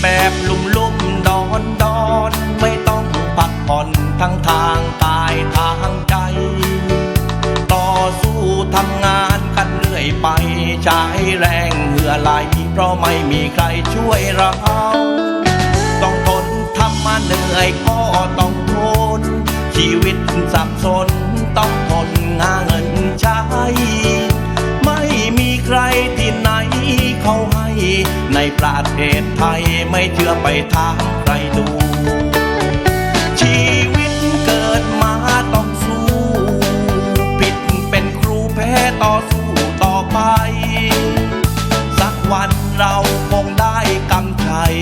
แบบลุ่มลุ่มดอนดอนไม่ต้องพักผ่อนทั้งทางกายทางใจ ต่อสู้ทำงานกันเรื่อยไปใช้แรงเหงื่อไหลเพราะไม่มีใครช่วยเรา ต้องทนทำมาเหนื่อยก็ต้องทน ชีวิตสับสนต้องทนงาเงิน ประเทศไทยไม่เชื่อไปถามใครดู ชีวิตเกิดมาต้องสู้ ผิดเป็นครูแพ้ต่อสู้ต่อไป สักวันเราคงได้กำชัย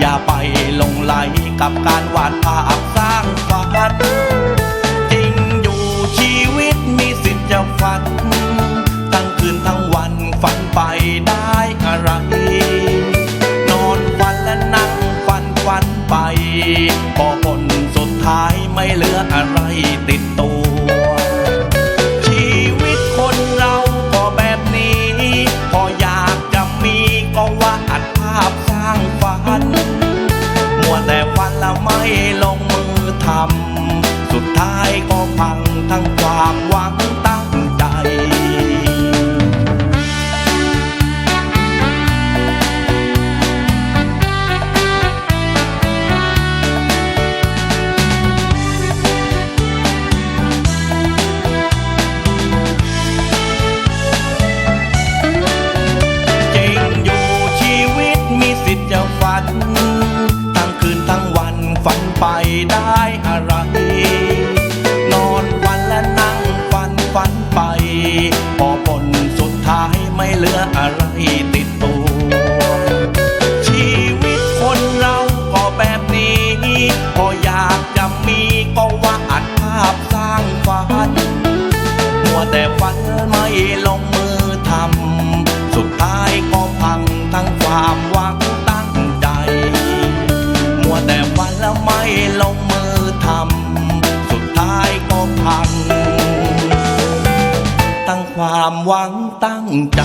อย่าไปหลงไหลกับการวาดภาพสร้างฝันจริงอยู่ชีวิตมีสิทธิ์จะฝันทั้งคืนทั้งวันฝันไปได้อะไร ไปพอผลสุดท้ายไม่เหลืออะไรติดตัว ชีวิตคนเราก็แบบนี้ พออยากจะมีก็วาดภาพสร้างฝัน มัวแต่ฝันแล้วไม่ลงมือทำ สุดท้ายก็พังทั้งความหวัง ทั้งคืนทั้งวันฝันไปได้อะไร นอนฝันและนั่งฝันฝันไป พอผลสุดท้ายไม่เหลืออะไรติดตัวชีวิตคนเราก็แบบนี้ พออยากจะมีก็ว่าอัดภาพสร้างฝัน มัวแต่ฝันไม่ลงมือทำ ตั้งความหวังตั้งใจ